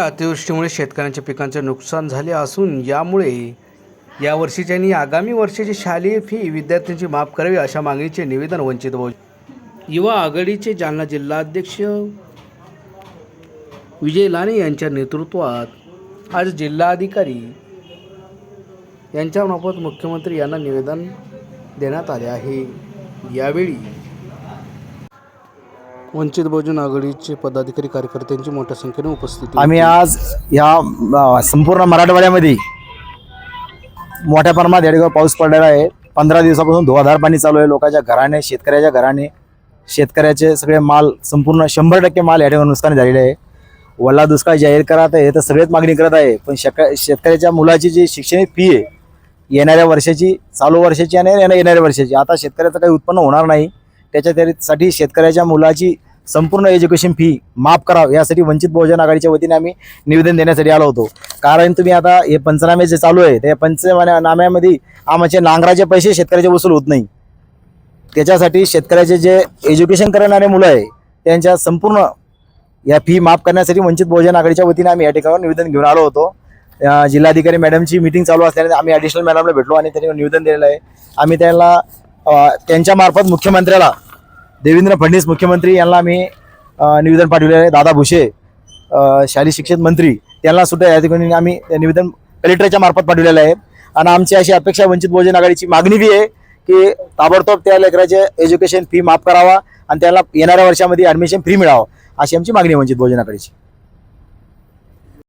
अतिवृष्टीमुळे शेतकऱ्यांच्या पिकांचे नुकसान झाले असून यामुळे या वर्षीची आणि आगामी वर्षाची शालेय फी विद्यार्थ्यांची माफ करावी अशा मागणीचे निवेदन वंचित बहुजन युवा आघाडीचे जालना जिल्हाध्यक्ष विजय लाने यांच्या नेतृत्वात आज जिल्हाधिकारी यांच्यामार्फत मुख्यमंत्री यांना निवेदन देण्यात आले आहे. यावेळी वंचित बहुजन आघाडीचे पदाधिकारी कार्यकर्त्यांची मोठ्या संख्येने उपस्थिती आम्ही. आज अ, संपूर्ण मराठवाड्यामध्ये मोठ्या प्रमाणात या ठिकाणी पाऊस पडलेला आहे. पंधरा दिवसापासून धुवाधार पाणी चालू आहे. लोकांच्या घराने शेतकऱ्याच्या घराने शेतकऱ्याचे सगळे माल संपूर्ण शंभर टक्के माल या ठिकाणी नुकसान झालेले आहे. वल्ला दुष्काळ जाहीर करत आहे तर सगळेच मागणी करत आहे. पण शेक शेतकऱ्याच्या मुलाची जी शैक्षणिक फी आहे येणाऱ्या वर्षाची चालू वर्षाची आणि येणाऱ्या वर्षाची आता शेतकऱ्याचं काही उत्पन्न होणार नाही. त्याच्या त्यासाठी शेतकऱ्याच्या मुलाची संपूर्ण एज्युकेशन फी माफ करावं. यासाठी वंचित बहुजन आघाडीच्या वतीने आम्ही निवेदन देण्यासाठी आलो होतो. कारण तुम्ही आता हे पंचनामे जे चालू आहे त्या पंचनाम्यामध्ये आमचे नांगराचे पैसे शेतकऱ्याचे वसूल होत नाही. त्याच्यासाठी शेतकऱ्याचे जे एज्युकेशन करणारे मुलं आहे त्यांच्या संपूर्ण या फी माफ करण्यासाठी वंचित बहुजन आघाडीच्या वतीने आम्ही या ठिकाणावर निवेदन घेऊन आलो होतो. जिल्हाधिकारी मॅडमची मिटिंग चालू असल्याने आम्ही ॲडिशनल मॅडमला भेटलो आणि त्यांनी निवेदन दिलेलं आहे. आम्ही त्यांना त्यांच्यामार्फत मुख्यमंत्र्याला देवेंद्र फडणवीस मुख्यमंत्री यांना आम्ही निवेदन पाठवलेलं आहे. दादा भुसे शालेय शिक्षण मंत्री त्यांना सुद्धा या ठिकाणी आम्ही निवेदन कलेक्टरच्या मार्फत पाठवलेलं आहे. आणि आमची अशी अपेक्षा वंचित बहुजन आघाडीची मागणी बी आहे की ताबडतोब त्या लेकराचे एज्युकेशन फी माफ करावा आणि त्याला येणाऱ्या वर्षामध्ये ॲडमिशन फ्री मिळावं अशी आमची मागणी वंचित बहुजन आघाडीची.